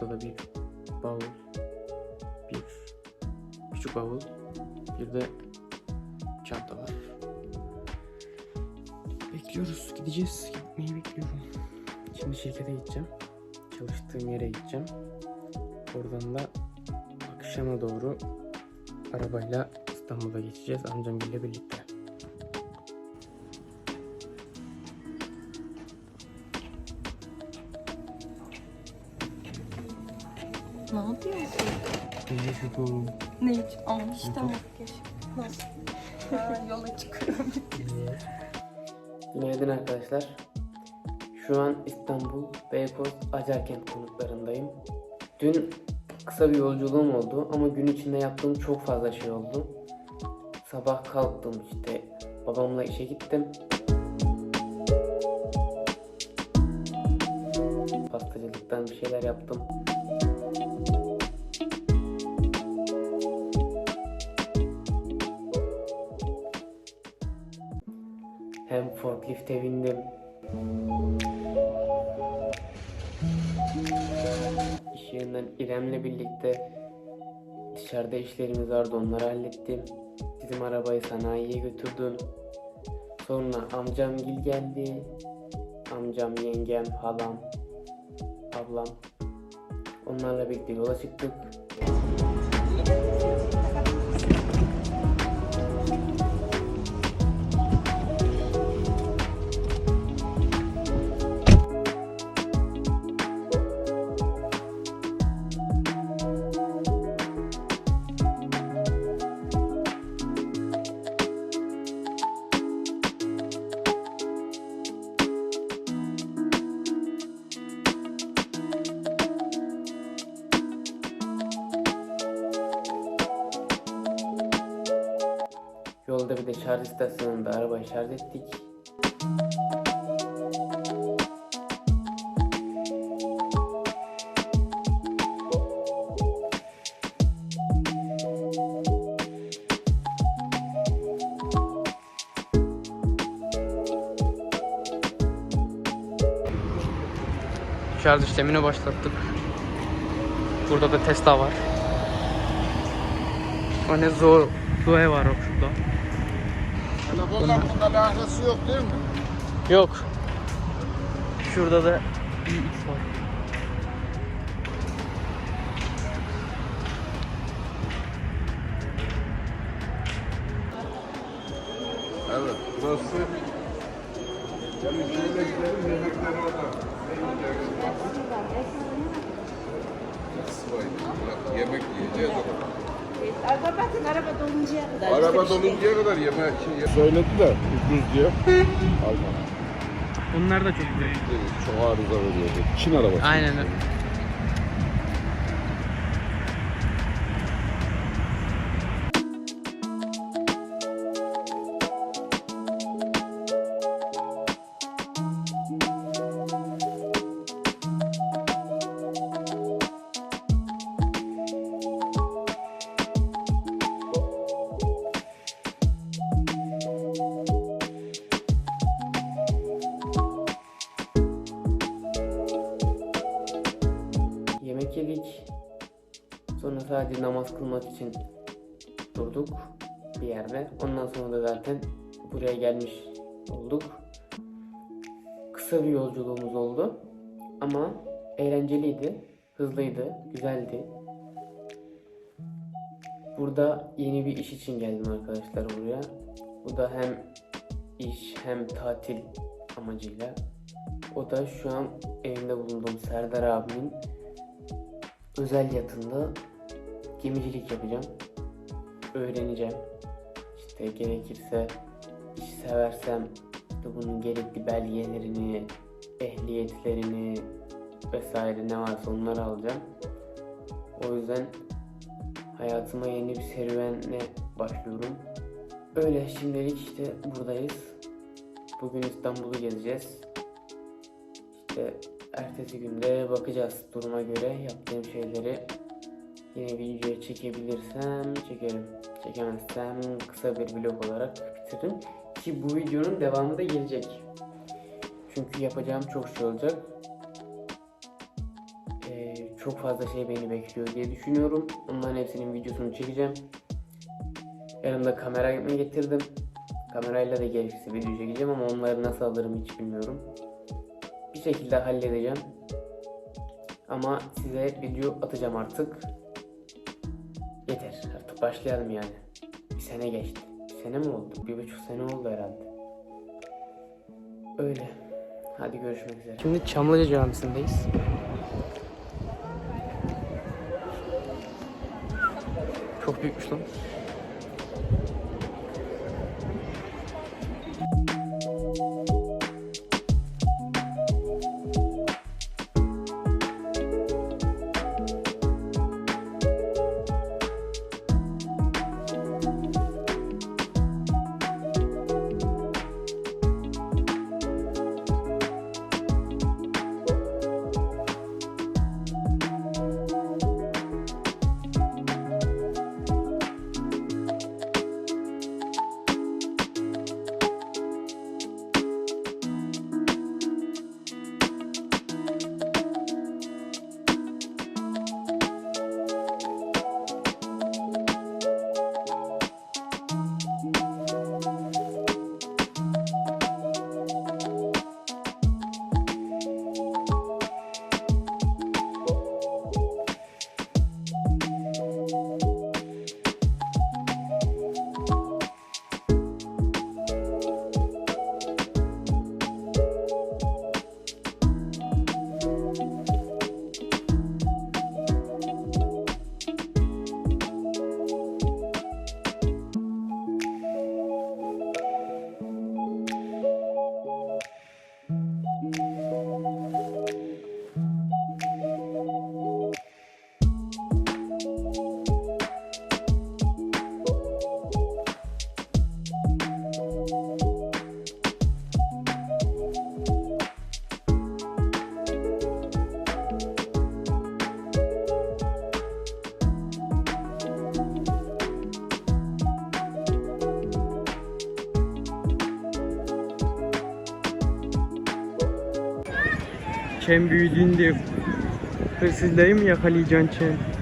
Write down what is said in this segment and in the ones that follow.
Burada da bir bavul, bir küçük bavul, bir de çanta var. Bekliyoruz, gideceğiz. Gitmeyi bekliyorum. Şimdi şirkete gideceğim. Çalıştığım yere gideceğim. Oradan da akşama doğru arabayla İstanbul'a geçeceğiz amcamgille birlikte. Ne yapıyorsun? İyi yapıyorum. Ne makyaj. Nasıl? Ha, yola çıkıyorum. Günaydın arkadaşlar. Şu an İstanbul Beykoz Acarkent konutlarındayım. Dün kısa bir yolculuğum oldu ama gün içinde yaptığım çok fazla şey oldu. Sabah kalktım işte babamla işe gittim. Pastacılıktan bir şeyler yaptım. Hem forklifte bindim. İş yerinden İrem'le birlikte dışarıda işlerimiz vardı onları hallettim. Bizim arabayı sanayiye götürdüm. Sonra amcam gil geldi. Amcam, yengem, halam, ablam. Onlarla birlikte yola çıktık. Yolda bir de şarj istasyonunda arabayı şarj ettik. Şarj işlemini başlattık. Burada da Tesla var. O ne Zo Zoe var o şurada. Telefonla bunun alakası yok değil mi? Yok. Şurada da iX var. Evet, burası Gelin şöyle gidelim, yemekler orada. Ne yiyeceğiz? Sıvayı. Bırak, Yemek yiyeceğiz orada. Bakın araba doluncaya kadar. Araba İşte şey- doluncaya kadar yemek şey Söyledi de ucuz diye. Alma. Bunlar da çok güzel. Çok arıza veriyordu. Çin arabası. Aynen öyle. Sadece namaz kılmak için durduk bir yerde. Ondan sonra da zaten buraya gelmiş olduk. Kısa bir yolculuğumuz oldu. Ama eğlenceliydi, hızlıydı, güzeldi. Burada yeni bir iş için geldim arkadaşlar buraya. Bu da hem iş hem tatil amacıyla. O da şu an evinde bulunduğum Serdar abimin özel yatında gemicilik yapacağım. Öğreneceğim. İşte gerekirse işi seversem işte bunun gerekli belgelerini, ehliyetlerini vesaire ne varsa onları alacağım. O yüzden hayatıma yeni bir serüvenle başlıyorum. Öyle şimdilik işte buradayız. Bugün İstanbul'u gezeceğiz. İşte ertesi günde bakacağız duruma göre yaptığım şeyleri yine videoya çekebilirsem çekerim. Çekemezsem kısa bir vlog olarak bitiririm. Ki bu videonun devamı da gelecek. Çünkü yapacağım çok şey olacak. Ee, çok fazla şey beni bekliyor diye düşünüyorum. Onların hepsinin videosunu çekeceğim. Yanımda kamera getirdim. Kamerayla da gerekirse video çekeceğim ama onları nasıl alırım hiç bilmiyorum. Bir şekilde halledeceğim. Ama size video atacağım artık. Artık başlayalım yani. Bir sene geçti. Bir sene mi oldu? Bir buçuk sene oldu herhalde. Öyle. Hadi görüşmek üzere. Şimdi Çamlıca Camisi'ndeyiz. Çok büyükmüş lan. Çen büyüdüğünde hırsızları mı yakalayacaksın Çen?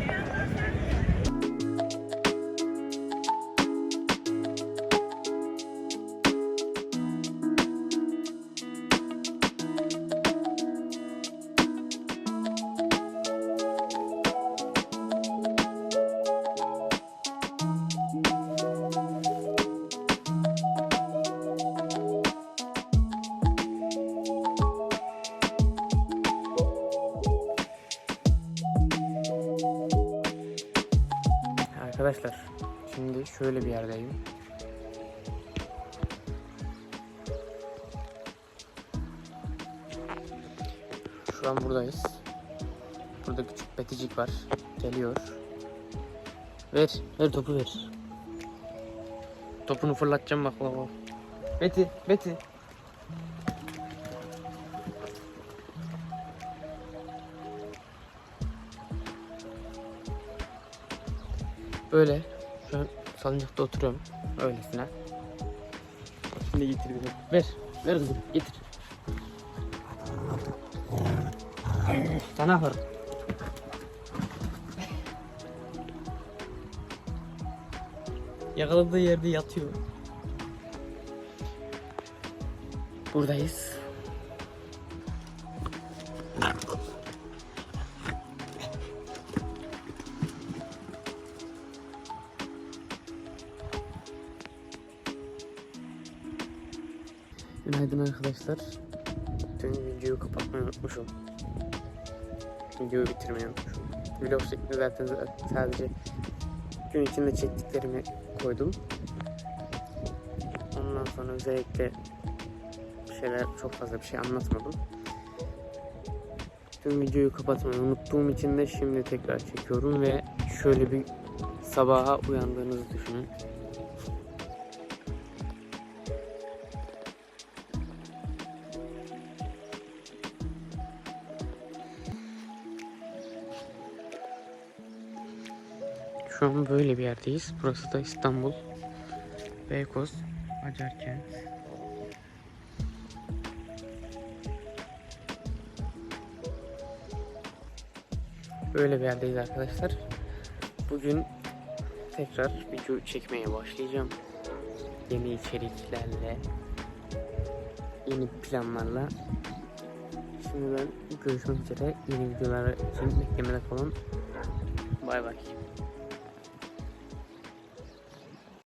Arkadaşlar şimdi şöyle bir yerdeyim. Şu an buradayız. Burada küçük beticik var. Geliyor. Ver. Ver topu ver. Topunu fırlatacağım bak. Beti. Beti. Böyle. Şu an salıncakta oturuyorum. Öylesine. Şimdi getir bir. Ver. Ver kızım. Getir. Sana var. Yakaladığı yerde yatıyor. Buradayız. Günaydın arkadaşlar. Dün videoyu kapatmayı unutmuşum. Videoyu bitirmeyi unutmuşum. Vlog şeklinde zaten sadece gün içinde çektiklerimi koydum. Ondan sonra özellikle bir şeyler çok fazla bir şey anlatmadım. Dün videoyu kapatmayı unuttuğum için de şimdi tekrar çekiyorum ve şöyle bir sabaha uyandığınızı düşünün. Şu an böyle bir yerdeyiz. Burası da İstanbul. Beykoz, Acarkent. Böyle bir yerdeyiz arkadaşlar. Bugün tekrar video çekmeye başlayacağım. yeni içeriklerle, yeni planlarla. Şimdiden görüşmek üzere. Yeni videolar için beklemede kalın. Bay bay.